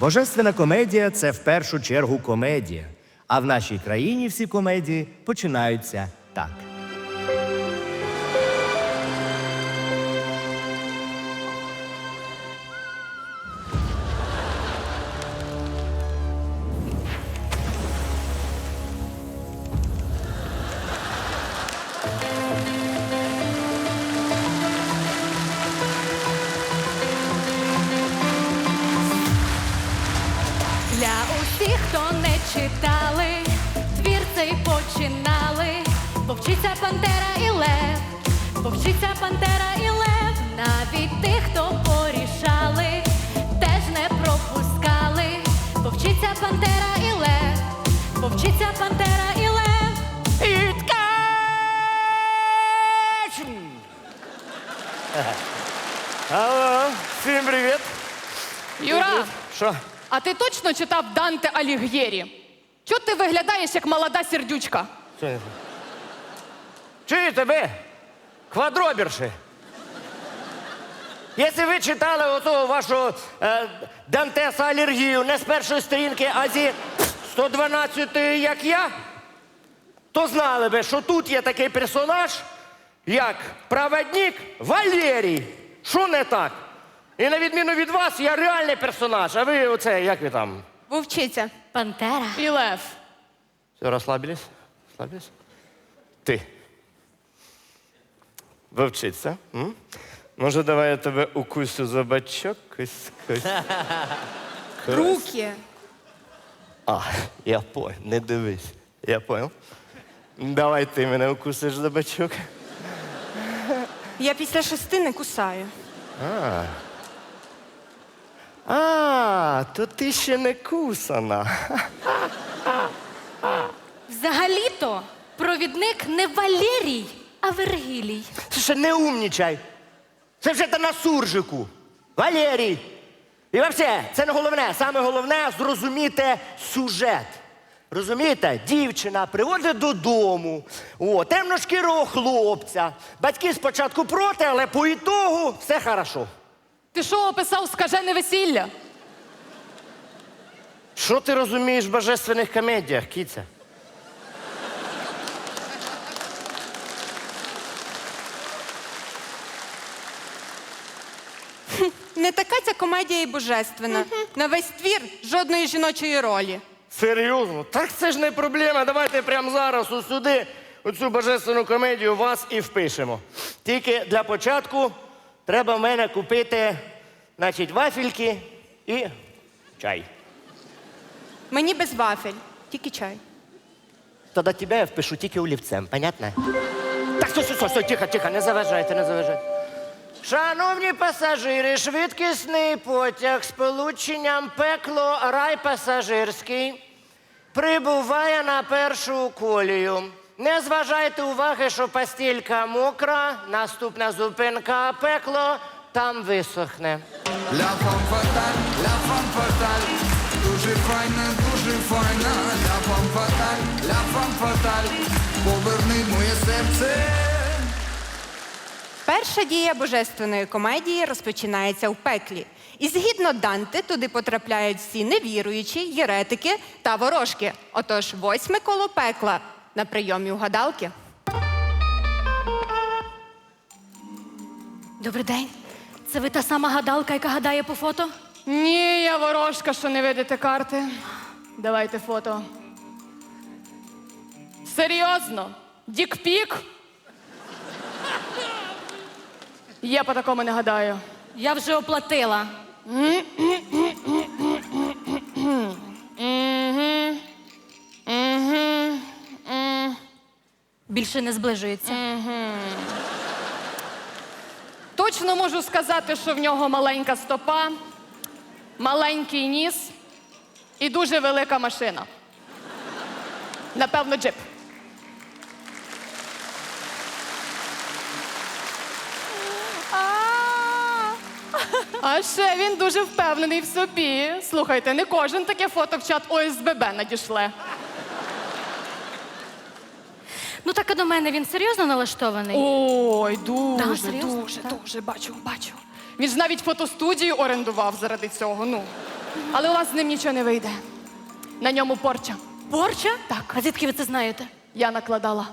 Божественна комедія це в першу чергу комедія. А в нашій країні всі комедії починаються так. Вовчиця Пантера і Лев, вовчиця Пантера і Лев, навіть тих, хто порішали, теж не пропускали. Вовчиця Пантера і Лев, вовчиця Пантера і Лев. І ткач! Алло, всім привіт. Юра, Що? а ти точно читав Данте Аліг'єрі? Чого ти виглядаєш як молода сердючка? Що я? Чуєте ви? Квадробірші. Якщо ви читали оту вашу е, Дантеса алергію не з першої сторінки, а зі 112 як я, то знали би, що тут є такий персонаж, як проводник Валерій. Що не так? І на відміну від вас, я реальний персонаж, а ви оце, як ви там? Вовчиця. Пантера. І Лев. Все, расслабились? Расслабились? Ти. Вовчиться. М? Може, давай я тебе укусю за бачок? Кусь, кусь. Руки. А, я понял, не дивись. Я понял. Давай ти мене укусиш за бачок. Я після шести не кусаю. А, то ти ще не кусана. Взагалі-то провідник не Валерій, а Вергілій. Слушай, не умнічай. Це вже та на суржику. Валерій. І взагалі, це не головне. Саме головне зрозуміти сюжет. Розумієте, дівчина приводить додому о, темношкірого хлопця. Батьки спочатку проти, але по ітогу все хорошо. Ти що описав скажене весілля? Що ти розумієш в божественних комедіях, кіця? Комедія і божественна. На весь твір жодної жіночої ролі. Серйозно? Так це ж не проблема. Давайте прямо зараз ось сюди оцю божественну комедію вас і впишемо. Тільки для початку треба в мене купити, значить, вафельки і чай. Мені без вафель, тільки чай. Тоді тебе я впишу тільки олівцем, понятно? Так, стой, стой, стой, стой, тихо, тихо, не заважайте, не заважайте. Шановні пасажири, швидкісний потяг з полученням пекло рай пасажирський прибуває на першу колію. Не зважайте уваги, що постілька мокра, наступна зупинка пекло там висохне. Ля фаталь, ля фаталь, дуже файна, дуже файна, ля фаталь, ля фаталь, поверни моє серце. Перша дія божественної комедії розпочинається в пеклі. І згідно Данте, туди потрапляють всі невіруючі, єретики та ворожки. Отож, восьме коло пекла на прийомі у гадалки. Добрий день. Це ви та сама гадалка, яка гадає по фото? Ні, я ворожка, що не видите карти. Давайте фото. Серйозно? Дікпік? Я по такому не гадаю. Я вже оплатила. Більше не зближується. Точно можу сказати, що в нього маленька стопа, маленький ніс і дуже велика машина. Напевно, джип. А ще він дуже впевнений в собі. Слухайте, не кожен таке фото в чат ОСББ надішле. Ну так а до мене він серйозно налаштований? Ой, дуже, Да, серйозно? дуже, Так. дуже, бачу, бачу. Він ж навіть фотостудію орендував заради цього. Ну. Але у вас з ним нічого не вийде. На ньому порча. Порча? Так. А звідки ви це знаєте? Я накладала.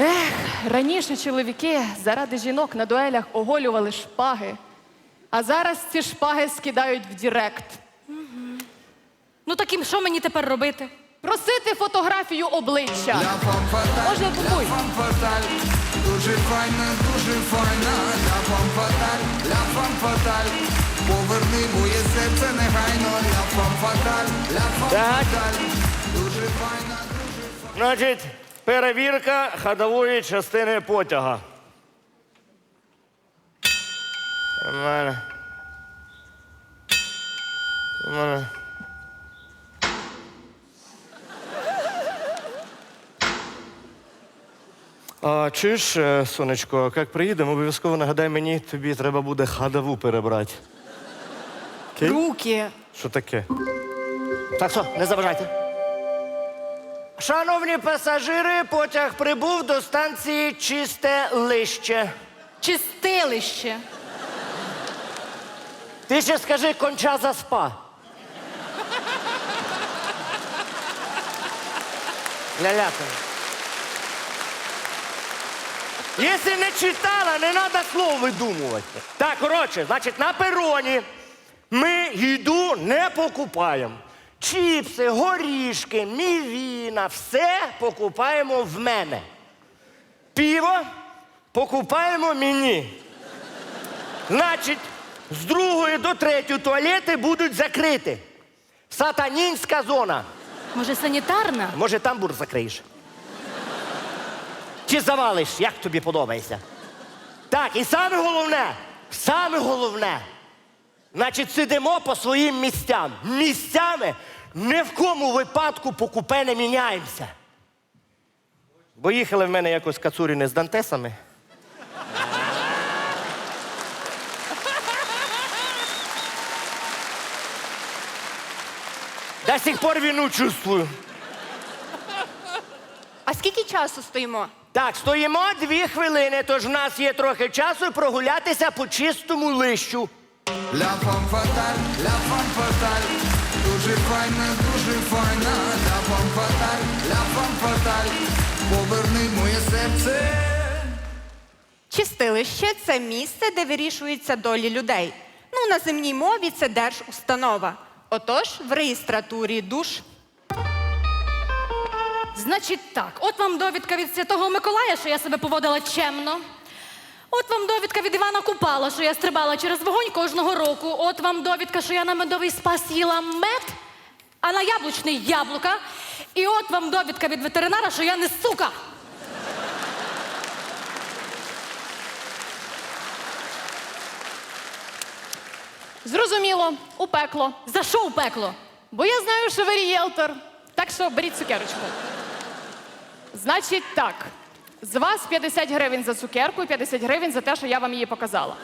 Ех, раніше чоловіки заради жінок на дуелях оголювали шпаги, а зараз ці шпаги скидають в Дірект. Ну таким, що мені тепер робити? Просити фотографію обличчя. Ля фам фаталь, Можна ля фам фаталь, дуже файна, дуже файна, ля фам фаталь, ля фам фаталь, поверни моє серце негайно, ля фам фаталь, ля фам Так. фаталь, дуже файна, дуже Значить, перевірка ходової частини потяга. Нормально. Нормально. А чуєш, е, сонечко, як приїдемо, обов'язково нагадай мені, тобі треба буде ходову перебрати. Окей? Руки. Що таке? Так що, не заважайте. Шановні пасажири, потяг прибув до станції Чисте Лище. Чистилище. Ти ще скажи конча за спа. Ляляка. Якщо не читала, не треба слово видумувати. Так, коротше, значить, на пероні ми їду не покупаємо. Чіпси, горішки, мівіна, все покупаємо в мене. Піво покупаємо мені. Значить, з другої до третьої туалети будуть закриті. Сатанінська зона. Може, санітарна? Може, тамбур закриєш? Чи завалиш, як тобі подобається? Так, і саме головне, саме головне, значить, сидимо по своїм місцям. Місцями ні в кому випадку по купе не міняємося. Бо їхали в мене якось кацуріни з дантесами. До сих пор вину чувствую. А скільки часу стоїмо? Так, стоїмо дві хвилини, тож в нас є трохи часу прогулятися по чистому лищу. Ля фам фаталь, ля фам фаталь, дуже файна, дуже файна, ля фам фаталь, ля фам фаталь, поверни моє серце. Чистилище це місце, де вирішуються долі людей. Ну, на земній мові це держустанова. Отож, в реєстратурі душ. Значить так, от вам довідка від Святого Миколая, що я себе поводила чемно. От вам довідка від Івана Купала, що я стрибала через вогонь кожного року. От вам довідка, що я на медовий спас їла мед, а на яблучний яблука. І от вам довідка від ветеринара, що я не сука. Зрозуміло, у пекло. За що в пекло? Бо я знаю, що ви рієлтор. Так що беріть цукерочку. Значить так. З вас 50 гривень за цукерку і 50 гривень за те, що я вам її показала.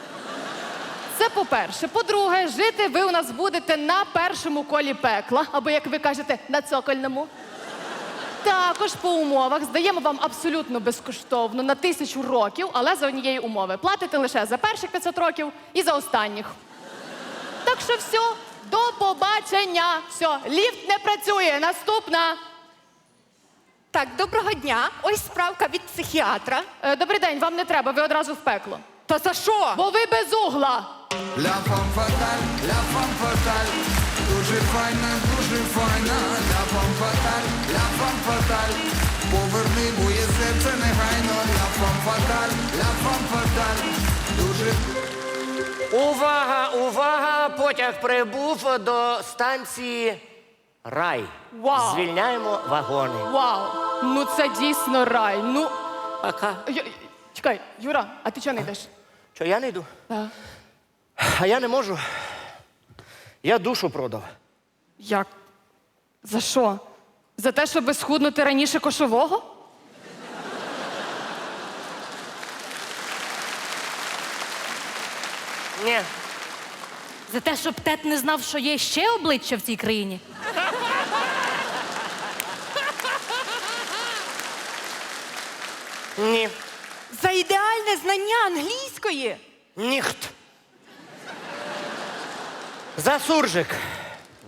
Це по-перше. По-друге, жити ви у нас будете на першому колі пекла, або, як ви кажете, на цокольному. Також по умовах здаємо вам абсолютно безкоштовно на тисячу років, але за однієї умови. Платите лише за перших 500 років і за останніх. Так що все, до побачення. Все, ліфт не працює. Наступна. Так, доброго дня. Ось справка від психіатра. Е, добрий день, вам не треба, ви одразу в пекло. Та за що? Бо ви без угла. Ля фам фаталь, ля фам фаталь, дуже файна, дуже файна, ля фам фаталь, ля фам фаталь, поверни моє серце негайно, ля фам фаталь, ля фам фаталь, дуже Увага, увага! Потяг прибув до станції Рай. Вау. Звільняємо вагони. Вау! Ну це дійсно рай. Ну. Пока. Ю- Чекай, Юра, а ти чого не йдеш? Що, я не йду? Так. А я не можу. Я душу продав. Як? За що? За те, щоб схуднути раніше кошового? Ні. За те, щоб тет не знав, що є ще обличчя в цій країні. Ні. За ідеальне знання англійської. Ніхт. За суржик.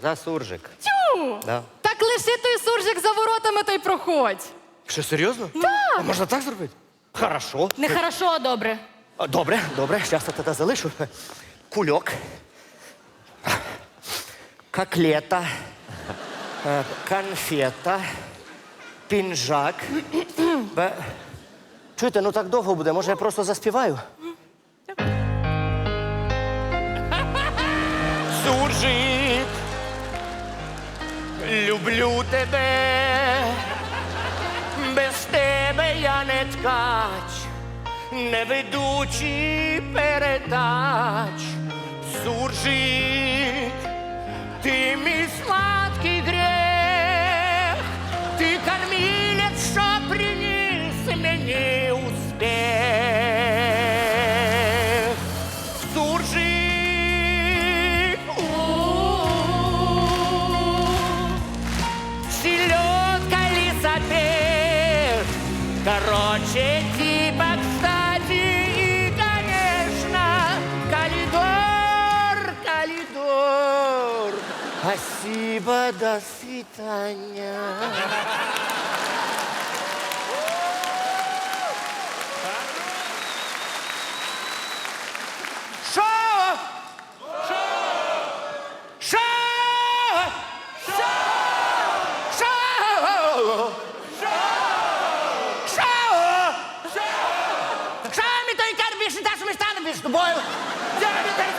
За суржик. Тю! Да. Так лиши той суржик за воротами, то й проходь. Що, серйозно? Так. А можна так зробити? Хорошо. Не хорошо, а добре. Добре, добре, зараз я тоді залишу. Кульок. Коклета. е, Конфета. Пінжак. Чуєте, ну так довго буде, може я просто заспіваю? Суржик, люблю тебе, без тебе я не ткач, не ведучи передач. Суржик, ти мій Спасибо, до свидания. Шо? Шо? Шо? Шо? Шо? Що ми той кар більше та, що ми станемо між тобою? Супер!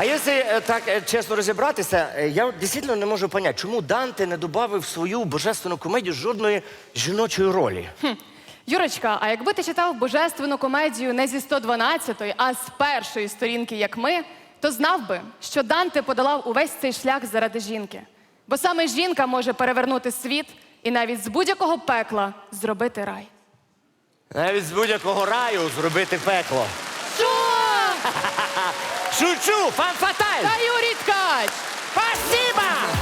А якщо е, так е, чесно розібратися, е, я от дійсно не можу зрозуміти, чому Данте не додав в свою божественну комедію жодної жіночої ролі. Юрочка, а якби ти читав божественну комедію не зі 112-ї, а з першої сторінки, як ми, то знав би, що Данте подолав увесь цей шлях заради жінки. Бо саме жінка може перевернути світ і навіть з будь-якого пекла зробити рай. Навіть з будь-якого раю зробити пекло. Шучу, фан фаталь! Та Юрій Ткач! Спасибо!